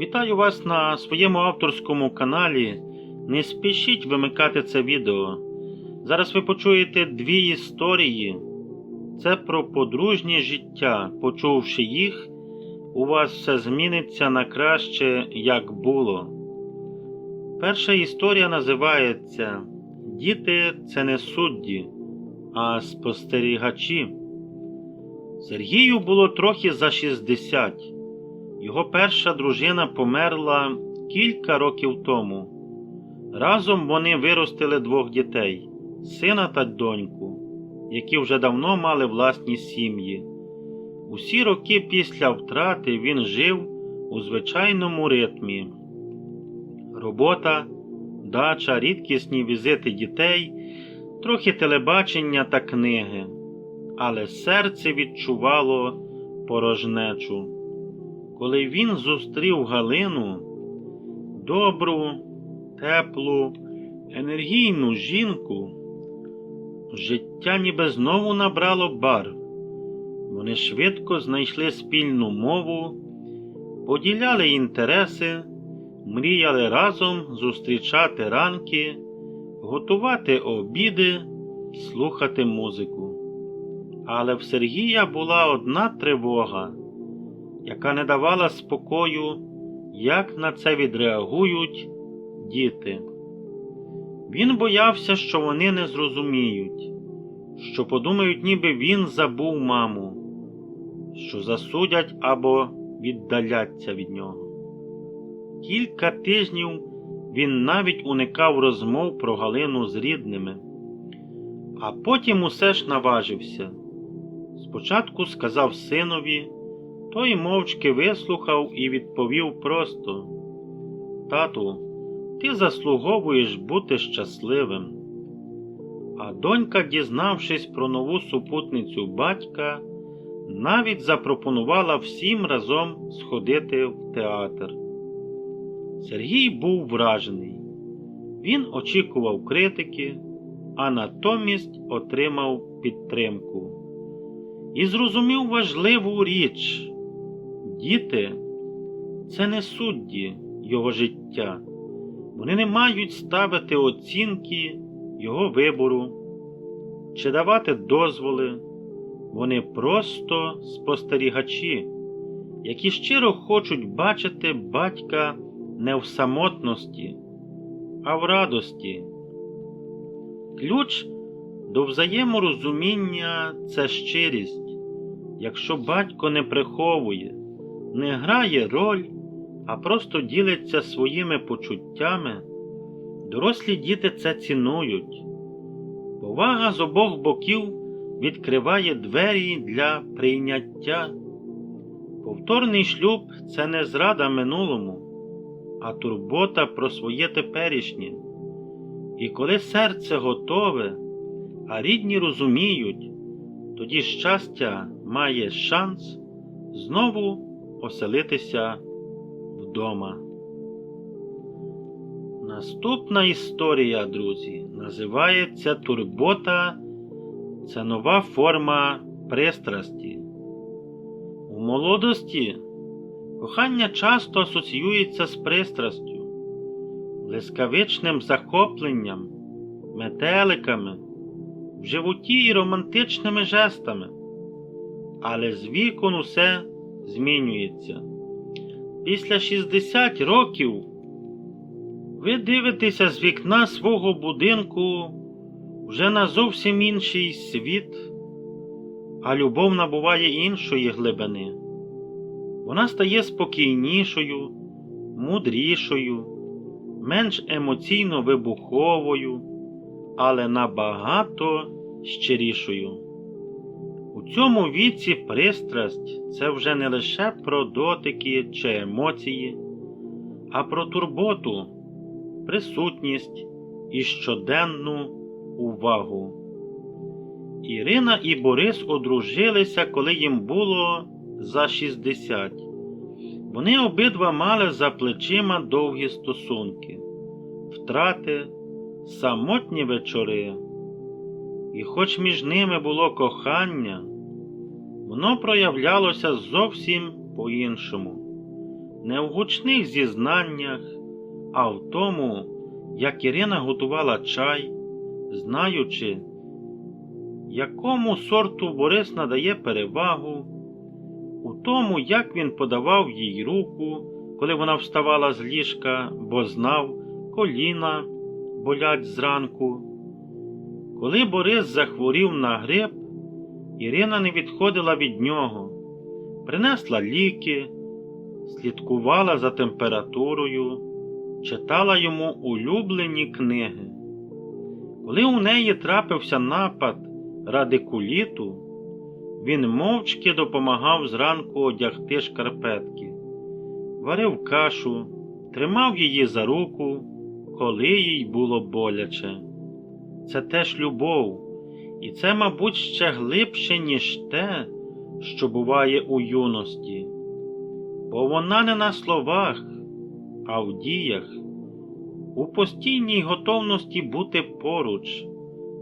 Вітаю вас на своєму авторському каналі. Не спішіть вимикати це відео. Зараз ви почуєте дві історії. Це про подружнє життя. Почувши їх, у вас все зміниться на краще, як було. Перша історія називається Діти це не судді, а спостерігачі. Сергію було трохи за 60. Його перша дружина померла кілька років тому. Разом вони виростили двох дітей сина та доньку, які вже давно мали власні сім'ї. Усі роки після втрати він жив у звичайному ритмі. Робота, дача, рідкісні візити дітей, трохи телебачення та книги, але серце відчувало порожнечу. Коли він зустрів Галину, добру, теплу, енергійну жінку, життя ніби знову набрало барв. Вони швидко знайшли спільну мову, поділяли інтереси, мріяли разом зустрічати ранки, готувати обіди, слухати музику. Але в Сергія була одна тривога, яка не давала спокою, як на це відреагують діти. Він боявся, що вони не зрозуміють, що подумають, ніби він забув маму, що засудять або віддаляться від нього. Кілька тижнів він навіть уникав розмов про Галину з рідними, а потім усе ж наважився. Спочатку сказав синові, той мовчки вислухав і відповів просто: Тату, ти заслуговуєш бути щасливим. А донька, дізнавшись про нову супутницю батька, навіть запропонувала всім разом сходити в театр. Сергій був вражений. Він очікував критики, а натомість отримав підтримку. І зрозумів важливу річ діти це не судді його життя. Вони не мають ставити оцінки його вибору чи давати дозволи. Вони просто спостерігачі, які щиро хочуть бачити батька не в самотності, а в радості. Ключ до взаєморозуміння це щирість. Якщо батько не приховує, не грає роль, а просто ділиться своїми почуттями, дорослі діти це цінують. Повага з обох боків відкриває двері для прийняття. Повторний шлюб це не зрада минулому, а турбота про своє теперішнє. І коли серце готове, а рідні розуміють, тоді щастя має шанс знову оселитися вдома. Наступна історія, друзі, називається Турбота це нова форма пристрасті. У молодості кохання часто асоціюється з пристрастю, блискавичним захопленням, метеликами, в животі і романтичними жестами. Але з віком усе змінюється. Після 60 років ви дивитеся з вікна свого будинку вже на зовсім інший світ, а любов набуває іншої глибини. Вона стає спокійнішою, мудрішою, менш емоційно вибуховою, але набагато щирішою. Цьому віці пристрасть це вже не лише про дотики чи емоції, а про турботу, присутність і щоденну увагу. Ірина і Борис одружилися, коли їм було за 60. Вони обидва мали за плечима довгі стосунки, втрати, самотні вечори. І хоч між ними було кохання, воно проявлялося зовсім по-іншому. не в гучних зізнаннях, а в тому, як Ірина готувала чай, знаючи, якому сорту Борис надає перевагу, у тому, як він подавав їй руку, коли вона вставала з ліжка, бо знав, коліна болять зранку. Коли Борис захворів на грип, Ірина не відходила від нього, принесла ліки, слідкувала за температурою, читала йому улюблені книги. Коли у неї трапився напад радикуліту, він мовчки допомагав зранку одягти шкарпетки, варив кашу, тримав її за руку, коли їй було боляче. Це теж любов, і це, мабуть, ще глибше, ніж те, що буває у юності, бо вона не на словах, а в діях, у постійній готовності бути поруч,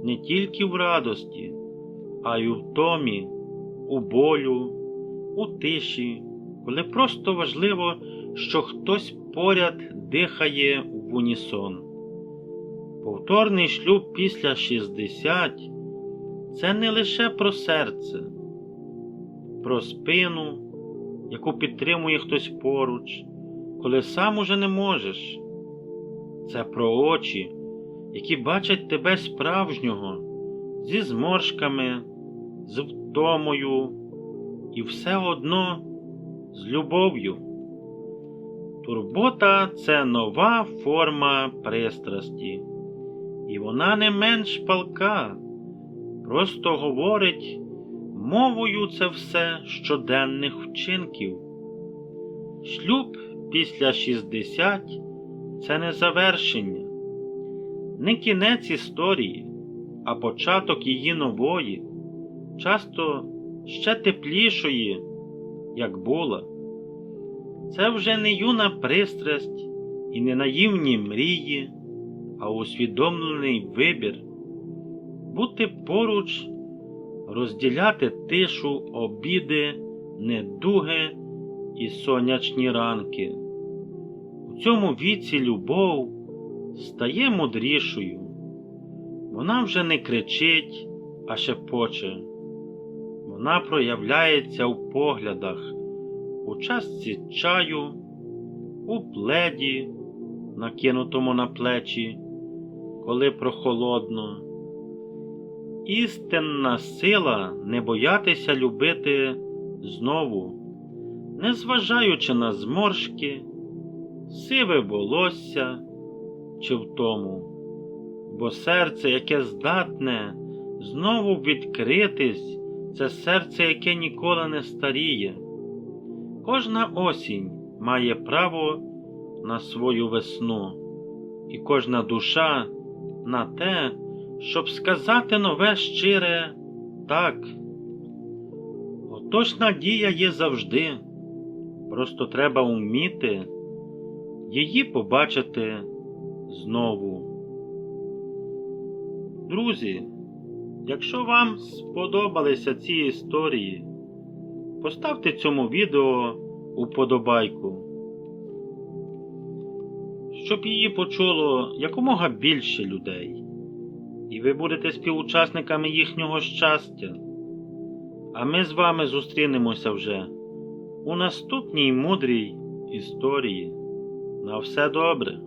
не тільки в радості, а й у втомі, у болю, у тиші, коли просто важливо, що хтось поряд дихає в унісон. Повторний шлюб після 60 це не лише про серце, про спину, яку підтримує хтось поруч, коли сам уже не можеш. Це про очі, які бачать тебе справжнього, зі зморшками, з втомою і все одно з любов'ю. Турбота це нова форма пристрасті, і вона не менш палка, просто говорить мовою це все щоденних вчинків. Шлюб після 60 це не завершення, не кінець історії, а початок її нової, часто ще теплішої, як була. Це вже не юна пристрасть і не наївні мрії, а усвідомлений вибір бути поруч, розділяти тишу, обіди, недуги і сонячні ранки. У цьому віці любов стає мудрішою. Вона вже не кричить, а шепоче. Вона проявляється у поглядах, у частці чаю, у пледі, накинутому на плечі, коли прохолодно. Істинна сила не боятися любити знову, незважаючи на зморшки, сиве волосся чи втому, бо серце, яке здатне знову відкритись, це серце, яке ніколи не старіє. Кожна осінь має право на свою весну, і кожна душа на те, щоб сказати нове щире так. Отож надія є завжди, просто треба вміти її побачити знову. Друзі, якщо вам сподобалися ці історії, поставте цьому відео уподобайку, щоб її почуло якомога більше людей, і ви будете співучасниками їхнього щастя. А ми з вами зустрінемося вже у наступній мудрій історії. На все добре.